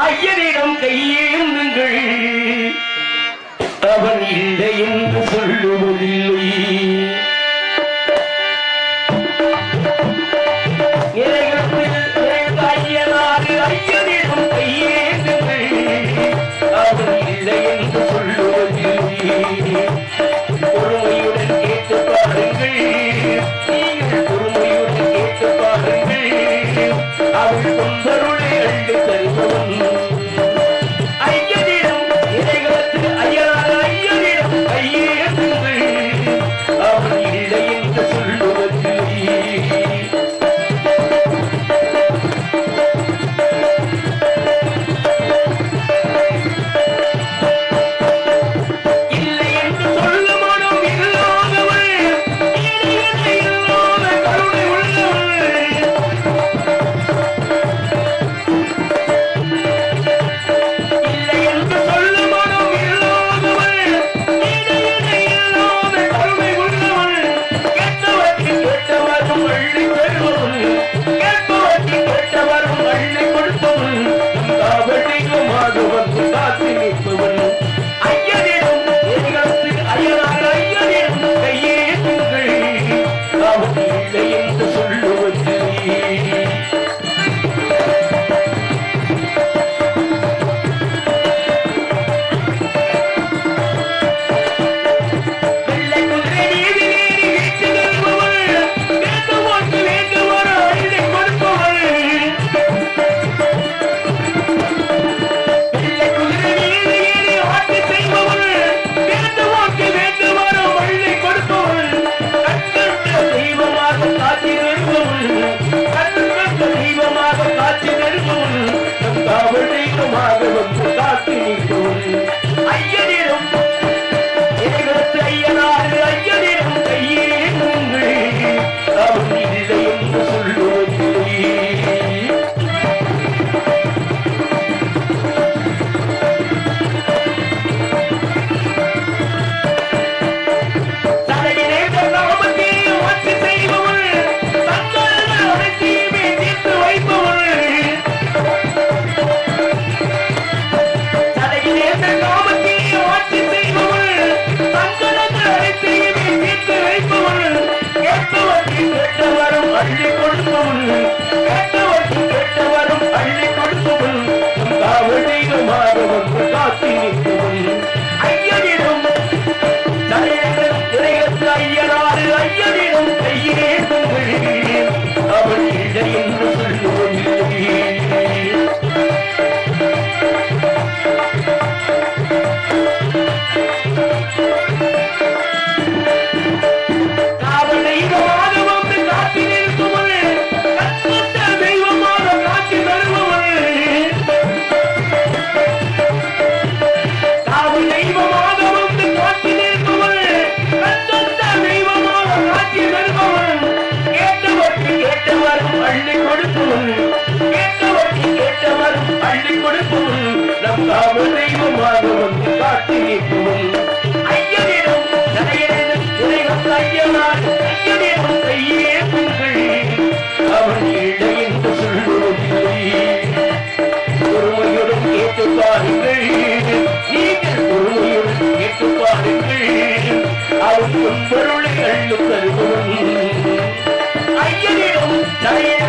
ஐயனிடம் கையேந்துங்கள். அவன் இல்லை என்று சொல்லுவதில் கொடுத்து காட்டி நிற்கும் அவருக்கும் பொருளை கண்டு கருதும் ஐயனிடம் தயவு